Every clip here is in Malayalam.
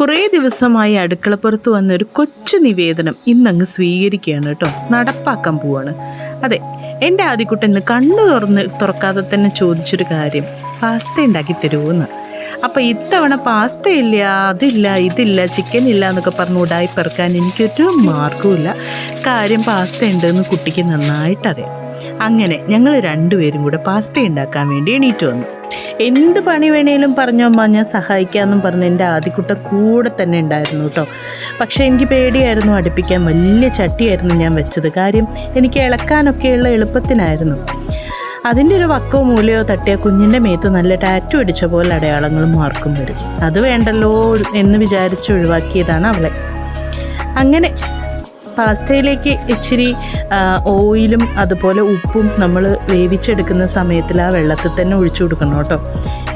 കുറേ ദിവസമായി അടുക്കളപ്പുറത്ത് വന്ന ഒരു കൊച്ചു നിവേദനം ഇന്നങ്ങ് സ്വീകരിക്കുകയാണ് കേട്ടോ. നടപ്പാക്കാൻ പോവാണ്. അതെ എന്റെ ആദ്യക്കുട്ടൻ കണ്ണു തുറന്ന് തുറക്കാതെ തന്നെ ചോദിച്ചൊരു കാര്യം. പാസ്ത ഉണ്ടാക്കി തരുമോന്ന് അപ്പം ഇത്തവണ പാസ്ത ഇല്ല അതില്ല ഇതില്ല ചിക്കൻ ഇല്ല എന്നൊക്കെ പറഞ്ഞ് ഉടായി പെറുക്കാൻ എനിക്കൊരു മാർഗവുമില്ല. കാര്യം പാസ്ത ഉണ്ടെന്ന് കുട്ടിക്ക് നന്നായിട്ടറിയാം അങ്ങനെ ഞങ്ങൾ രണ്ടുപേരും കൂടെ പാസ്ത ഉണ്ടാക്കാൻ വേണ്ടി എണീറ്റ് വന്നു. എന്ത് പണി വേണേലും പറഞ്ഞോ അമ്മ ഞാൻ സഹായിക്കാമെന്നും പറഞ്ഞ് എന്റെ ആദ്യക്കുട്ട കൂടെ തന്നെ ഉണ്ടായിരുന്നു കേട്ടോ. പക്ഷേ എനിക്ക് പേടിയായിരുന്നു അടുപ്പിക്കാൻ വലിയ ചട്ടിയായിരുന്നു ഞാൻ വെച്ചത്. കാര്യം എനിക്ക് ഇളക്കാനൊക്കെയുള്ള എളുപ്പത്തിനായിരുന്നു. അതിന്റെ ഒരു വക്കോ മൂലയോ തട്ടിയ കുഞ്ഞിന്റെ മേത്ത് നല്ല ടാറ്റു അടിച്ച പോലെ അടയാളങ്ങളും മാർക്കും വരും. അത് വേണ്ടല്ലോ എന്ന് വിചാരിച്ച് ഒഴിവാക്കിയതാണ് അവളെ. അങ്ങനെ പാസ്തയിലേക്ക് ഇച്ചിരി ഓയിലും അതുപോലെ ഉപ്പും നമ്മൾ വേവിച്ചെടുക്കുന്ന സമയത്തിൽ ആ വെള്ളത്തിൽ തന്നെ ഒഴിച്ചു കൊടുക്കണം കേട്ടോ.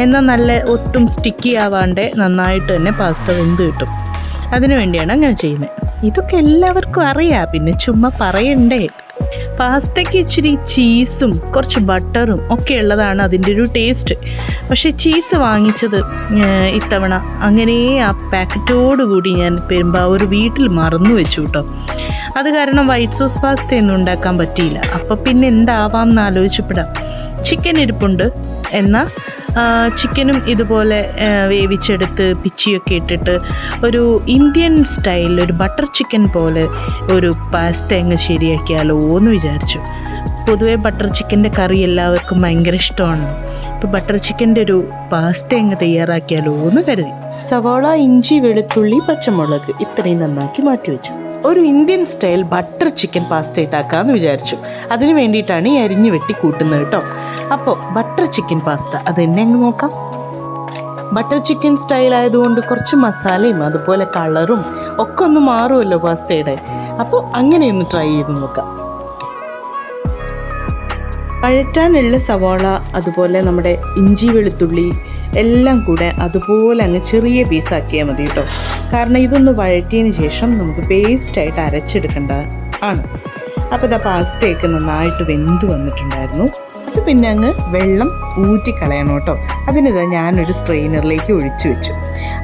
എന്നാൽ നല്ല ഒട്ടും സ്റ്റിക്കി ആവാണ്ട് നന്നായിട്ട് തന്നെ പാസ്ത വെന്ത് കിട്ടും. അതിനു വേണ്ടിയാണ് അങ്ങനെ ചെയ്യുന്നത്. ഇതൊക്കെ എല്ലാവർക്കും അറിയാം. പിന്നെ ചുമ്മാ പറയണ്ടേ? പാസ്തയ്ക്ക് ഇച്ചിരി ചീസും കുറച്ച് ബട്ടറും ഒക്കെ ഉള്ളതാണ് അതിന്റെ ഒരു ടേസ്റ്റ് പക്ഷേ ചീസ് വാങ്ങിച്ചത് ഇത്തവണ. അങ്ങനെ ആ പാക്കറ്റോടുകൂടി ഞാൻ പെരുമ്പാവൂർ വീട്ടിൽ മറന്നു വെച്ചു കേട്ടോ. അത് കാരണം വൈറ്റ് സോസ് പാസ്ത ഒന്നും ഉണ്ടാക്കാൻ പറ്റിയില്ല. അപ്പോൾ പിന്നെ എന്താവാം എന്ന് ആലോചിച്ചപ്പെടാം ചിക്കൻ ഇരിപ്പുണ്ട്. എന്നാൽ ചിക്കനും ഇതുപോലെ വേവിച്ചെടുത്ത് പിച്ചിയൊക്കെ ഇട്ടിട്ട് ഒരു ഇന്ത്യൻ സ്റ്റൈലിൽ ഒരു ബട്ടർ ചിക്കൻ പോലെ ഒരു പാസ്ത അങ്ങ് ശരിയാക്കിയാലോ എന്ന് വിചാരിച്ചു. പൊതുവേ ബട്ടർ ചിക്കന്റെ കറി എല്ലാവർക്കും ഭയങ്കര ഇഷ്ടമാണ്. അപ്പോൾ ബട്ടർ ചിക്കന്റെ ഒരു പാസ്ത അങ്ങ് തയ്യാറാക്കിയാലോ എന്ന് കരുതി. സവാള ഇഞ്ചി വെളുത്തുള്ളി പച്ചമുളക് ഇത്രയും നന്നാക്കി മാറ്റി വെച്ചു. ഒരു Indian style butter chicken pasta ഇട്ടാക്കാമെന്ന് വിചാരിച്ചു. അതിന് വേണ്ടിയിട്ടാണ് ഈ അരിഞ്ഞു വെട്ടി കൂട്ടുന്നത് കേട്ടോ. അപ്പോൾ ബട്ടർ ചിക്കൻ പാസ്ത അത് എന്നെ അങ്ങ് നോക്കാം. ബട്ടർ ചിക്കൻ സ്റ്റൈൽ ആയതുകൊണ്ട് കുറച്ച് മസാലയും അതുപോലെ കളറും ഒക്കെ ഒന്ന് മാറുമല്ലോ പാസ്തയുടെ. അപ്പോൾ അങ്ങനെ ഒന്ന് ട്രൈ ചെയ്ത് നോക്കാം. പഴറ്റാനുള്ള സവാള അതുപോലെ നമ്മുടെ ഇഞ്ചി വെളുത്തുള്ളി എല്ലാം കൂടെ അതുപോലെ അങ്ങ് ചെറിയ പീസാക്കിയാൽ മതി കേട്ടോ. കാരണം ഇതൊന്ന് വഴറ്റിയതിന് ശേഷം നമുക്ക് പേസ്റ്റായിട്ട് അരച്ചെടുക്കേണ്ട ആണ്. അപ്പോൾ ഇതാ പാസ്തയൊക്കെ നന്നായിട്ട് വെന്ത് വന്നിട്ടുണ്ടായിരുന്നു. പിന്നെ അങ്ങ് വെള്ളം ഊറ്റിക്കളയണം കേട്ടോ. അതിനിതാ ഞാനൊരു സ്ട്രെയിനറിലേക്ക് ഒഴിച്ചു വെച്ചു.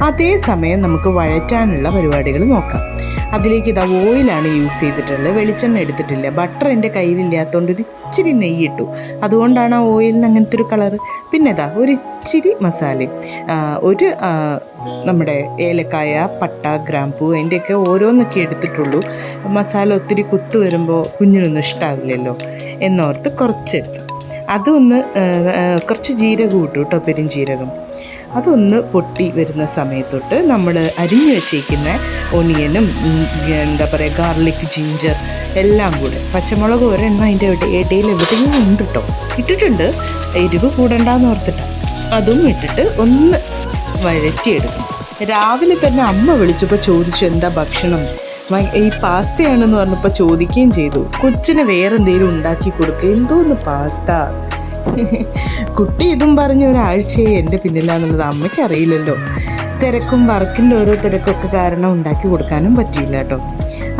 അതേസമയം നമുക്ക് വഴറ്റാനുള്ള പരിപാടികൾ നോക്കാം. അതിലേക്ക് ഇതാ ഓയിലാണ് യൂസ് ചെയ്തിട്ടുള്ളത്. വെളിച്ചെണ്ണ എടുത്തിട്ടില്ല. ബട്ടർ എന്റെ കയ്യിലില്ലാത്തതുകൊണ്ട് ഒരു ഇച്ചിരി നെയ്യിട്ടു അതുകൊണ്ടാണ് ആ ഓയിലിന് അങ്ങനത്തെ ഒരു കളറ്. പിന്നെ ഇതാ ഒരു ഇച്ചിരി മസാലയും ഒരു നമ്മുടെ ഏലക്കായ പട്ട ഗ്രാമ്പൂ അതിന്റെയൊക്കെ ഓരോന്നൊക്കെ എടുത്തിട്ടുള്ളൂ. മസാല ഒത്തിരി കുത്തു വരുമ്പോൾ കുഞ്ഞിനൊന്നും ഇഷ്ടാവില്ലല്ലോ എന്നോർത്ത് കുറച്ചെടുത്തു അതൊന്ന് കുറച്ച് ജീരകം ഇട്ടു കേട്ടോ പെരുംജീരകം. അതൊന്ന് പൊട്ടി വരുന്ന സമയത്തൊട്ട് നമ്മൾ അരിഞ്ഞു വെച്ചേക്കുന്ന ഒണിയനും ഉം, എന്താ പറയുക ഗാർലിക് ജിഞ്ചർ എല്ലാം കൂടെ പച്ചമുളക് ഒരെണ്ണം അതിന്റെ ഇടയിൽ എവിടെയും ഉണ്ട് കേട്ടോ. ഇട്ടിട്ടുണ്ട്. എരിവ് കൂടണ്ടെന്ന് ഓർത്തിട്ട്. അതും ഇട്ടിട്ട് ഒന്ന് വഴറ്റിയെടുക്കും. രാവിലെ തന്നെ അമ്മ വിളിച്ചപ്പോൾ ചോദിച്ചു എന്താ ഭക്ഷണം? ഈ പാസ്തയാണെന്ന് പറഞ്ഞപ്പോൾ ചോദിക്കുകയും ചെയ്തു. കൊച്ചിന് വേറെ എന്തെങ്കിലും ഉണ്ടാക്കി കൊടുക്കുക എന്തോന്ന് പാസ്ത? കുട്ടി ഇതും പറഞ്ഞ ഒരാഴ്ചയെ എന്റെ പിന്നിലാന്നുള്ളത് അമ്മയ്ക്ക് അറിയില്ലല്ലോ തിരക്കും വർക്കിന്റെ ഓരോ തിരക്കൊക്കെ കാരണം ഉണ്ടാക്കി കൊടുക്കാനും പറ്റിയില്ല കേട്ടോ.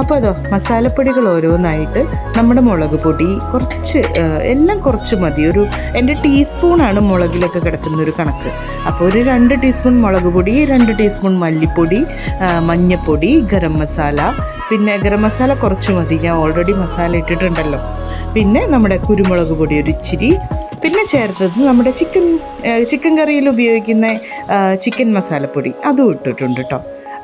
അപ്പോൾ അതോ മസാലപ്പൊടികൾ ഓരോന്നായിട്ട് നമ്മുടെ മുളക് പൊടി കുറച്ച് എല്ലാം കുറച്ച് മതി. ഒരു എന്റെ ടീസ്പൂണാണ് മുളകിലൊക്കെ കിടക്കുന്ന ഒരു കണക്ക്. അപ്പോൾ ഒരു രണ്ട് ടീസ്പൂൺ മുളക് പൊടി രണ്ട് ടീസ്പൂൺ മല്ലിപ്പൊടി മഞ്ഞൾപ്പൊടി ഗരം മസാല. പിന്നെ ഗരം മസാല കുറച്ച് മതി. ഞാൻ ഓൾറെഡി മസാല ഇട്ടിട്ടുണ്ടല്ലോ. പിന്നെ നമ്മുടെ കുരുമുളക് പൊടി ഒരു ഇച്ചിരി. പിന്നെ ചേർത്തത് നമ്മുടെ ചിക്കൻ ചിക്കൻ കറിയിൽ ഉപയോഗിക്കുന്ന ചിക്കൻ മസാലപ്പൊടി. അതും ഇട്ടിട്ടുണ്ട് കേട്ടോ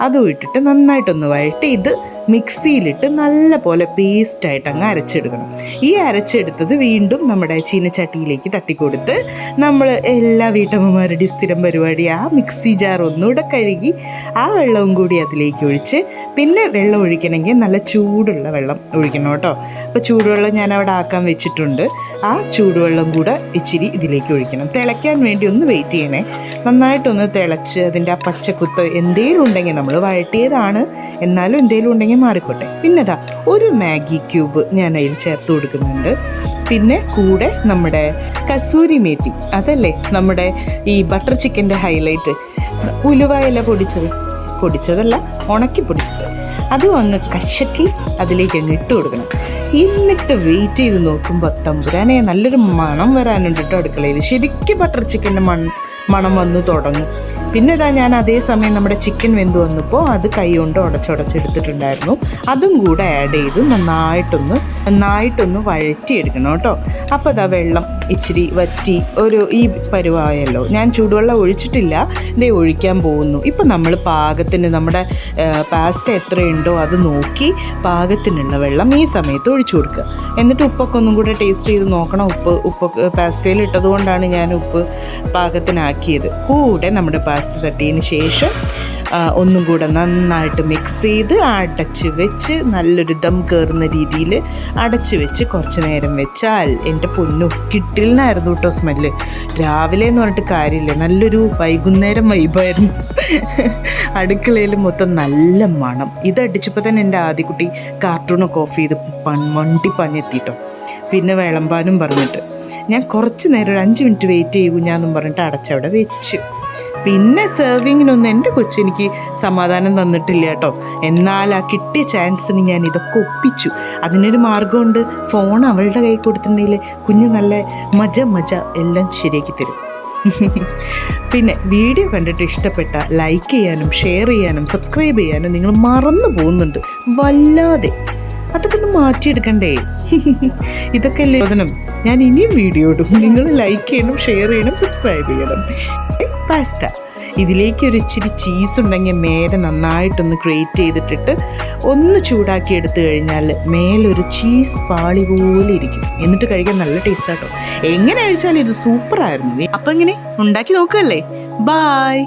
അതും ഇട്ടിട്ട് നന്നായിട്ടൊന്ന് വഴറ്റി ഇത് മിക്സിയിലിട്ട് നല്ല പോലെ പേസ്റ്റായിട്ട് അങ്ങ് അരച്ചെടുക്കണം. ഈ അരച്ചെടുത്തത് വീണ്ടും നമ്മുടെ ചീനച്ചട്ടിയിലേക്ക് തട്ടിക്കൊടുത്ത് നമ്മൾ എല്ലാ വീട്ടമ്മമാരുടെയും സ്ഥിരം പരിപാടി ആ മിക്സി ജാർ ഒന്നുകൂടെ കഴുകി ആ വെള്ളവും കൂടി അതിലേക്ക് ഒഴിച്ച് പിന്നെ വെള്ളം ഒഴിക്കണമെങ്കിൽ നല്ല ചൂടുള്ള വെള്ളം ഒഴിക്കണം കേട്ടോ. അപ്പോൾ ചൂടുവെള്ളം ഞാൻ അവിടെ ആക്കാൻ വെച്ചിട്ടുണ്ട്. ആ ചൂടുവെള്ളം കൂടെ ഇച്ചിരി ഇതിലേക്ക് ഒഴിക്കണം. തിളയ്ക്കാൻ വേണ്ടി ഒന്ന് വെയിറ്റ് ചെയ്യണേ. നന്നായിട്ടൊന്ന് തിളച്ച് അതിന്റെ ആ പച്ചക്കുത്ത് എന്തേലും ഉണ്ടെങ്കിൽ നമ്മൾ വഴട്ടിയതാണ്. എന്നാലും എന്തേലും ഉണ്ടെങ്കിൽ മാറിക്കോട്ടെ. പിന്നെതാ ഒരു മാഗി ക്യൂബ് ഞാൻ അതിൽ ചേർത്ത് കൊടുക്കുന്നുണ്ട്. പിന്നെ കൂടെ നമ്മുടെ കസൂരി മേത്തി. അതല്ലേ നമ്മുടെ ഈ ബട്ടർ ചിക്കന്റെ ഹൈലൈറ്റ് ഉലുവ ഇല പൊടിച്ചത്? പൊടിച്ചതല്ല ഉണക്കി പൊടിച്ചത്. അതും അങ്ങ് കശക്കി അതിലേക്ക് അങ്ങ് ഇട്ട് കൊടുക്കണം. എന്നിട്ട് വെയിറ്റ് ചെയ്ത് നോക്കുമ്പോൾ തമ്പുരാനെ നല്ലൊരു മണം വരാനുണ്ട് കേട്ടോ അടുക്കളയിൽ ശരിക്കും ബട്ടർ ചിക്കന്റെ മൺ മണം വന്ന് തുടങ്ങും. പിന്നെ ഇതാ ഞാൻ അതേ സമയം നമ്മുടെ ചിക്കൻ വെന്ത് വന്നപ്പോൾ അത് കൈ കൊണ്ട് ഉടച്ചുടച്ചെടുത്തിട്ടുണ്ടായിരുന്നു. അതും കൂടെ ആഡ് ചെയ്ത് നന്നായിട്ടൊന്ന് നന്നായിട്ടൊന്ന് വഴറ്റിയെടുക്കണം കേട്ടോ അപ്പോൾ അതാ വെള്ളം ഇച്ചിരി വറ്റി ഒരു ഈ പരുവായല്ലോ. ഞാൻ ചൂടുവെള്ളം ഒഴിച്ചിട്ടില്ല. ഇതേ ഒഴിക്കാൻ പോകുന്നു. ഇപ്പം നമ്മൾ പാകത്തിന് നമ്മുടെ പാസ്റ്റ എത്രയുണ്ടോ അത് നോക്കി പാകത്തിനുള്ള വെള്ളം ഈ സമയത്ത് ഒഴിച്ചു കൊടുക്കുക. എന്നിട്ട് ഉപ്പൊക്കെ ഒന്നും കൂടെ ടേസ്റ്റ് ചെയ്ത് നോക്കണം. ഉപ്പ് ഉപ്പ് പാസ്തയിൽ ഇട്ടത് കൊണ്ടാണ് ഞാൻ ഉപ്പ് പാകത്തിനാക്കിയത്. കൂടെ നമ്മുടെ പാസ്ത തട്ടിയതിന് ശേഷം ഒന്നും കൂടെ നന്നായിട്ട് മിക്സ് ചെയ്ത് അടച്ച് വെച്ച് നല്ലൊരു ദം കയറുന്ന രീതിയിൽ അടച്ച് വെച്ച് കുറച്ച് നേരം വെച്ചാൽ എന്റെ പൊന്നു കിട്ടിലിനായിരുന്നു കേട്ടോ സ്മെല്ല്. രാവിലെ എന്ന് പറഞ്ഞിട്ട് കാര്യമില്ല. നല്ലൊരു വൈകുന്നേരം വൈബായിരുന്നു അടുക്കളയിൽ മൊത്തം നല്ല മണം. ഇതടിച്ചപ്പോൾ തന്നെ എന്റെ ആദ്യക്കുട്ടി കാർട്ടൂണൊക്കെ ഓഫ് ചെയ്ത് മണ്ടി പഞ്ഞെത്തിയിട്ടോ പിന്നെ വിളമ്പാനും പറഞ്ഞിട്ട്. ഞാൻ കുറച്ച് നേരം ഒരു അഞ്ച് മിനിറ്റ് വെയിറ്റ് ചെയ്യൂ ഞാന്നും പറഞ്ഞിട്ട് അടച്ചവിടെ വെച്ച്. പിന്നെ സെർവിങ്ങിനൊന്നും എന്റെ കൊച്ചെനിക്ക് സമാധാനം തന്നിട്ടില്ല കേട്ടോ. എന്നാൽ ആ കിട്ടിയ ചാൻസിന് ഞാൻ ഇതൊക്കെ ഒപ്പിച്ചു. അതിനൊരു മാർഗമുണ്ട് ഫോൺ അവളുടെ കൈ കൊടുത്തിട്ടുണ്ടെങ്കിൽ കുഞ്ഞ് നല്ല മജ മജ എല്ലാം ശരിയാക്കി തരും. പിന്നെ വീഡിയോ കണ്ടിട്ട് ഇഷ്ടപ്പെട്ട ലൈക്ക് ചെയ്യാനും ഷെയർ ചെയ്യാനും സബ്സ്ക്രൈബ് ചെയ്യാനും നിങ്ങൾ മറന്നു പോകുന്നുണ്ട്. വല്ലാതെ. അതൊക്കെ ഒന്ന് മാറ്റിയെടുക്കണ്ടേ? ഇതൊക്കെ അല്ലേ? ഞാൻ ഇനിയും വീഡിയോ ഇടും. നിങ്ങൾ ലൈക്ക് ചെയ്യണം ഷെയർ ചെയ്യണം സബ്സ്ക്രൈബ് ചെയ്യണം. പാസ്ത ഇതിലേക്ക് ഒരു ഇച്ചിരി ചീസ് ഉണ്ടെങ്കിൽ മേലെ നന്നായിട്ടൊന്ന് ഗ്രേറ്റ് ചെയ്തിട്ടിട്ട് ഒന്ന് ചൂടാക്കി എടുത്തു കഴിഞ്ഞാൽ മേലൊരു ചീസ് പാളി പോലെ ഇരിക്കും. എന്നിട്ട് കഴിക്കാൻ നല്ല ടേസ്റ്റ് ആട്ടോ. എങ്ങനെ കഴിച്ചാലും ഇത് സൂപ്പറായിരുന്നു അപ്പം ഇങ്ങനെ ഉണ്ടാക്കി നോക്കുകയല്ലേ? ബായ്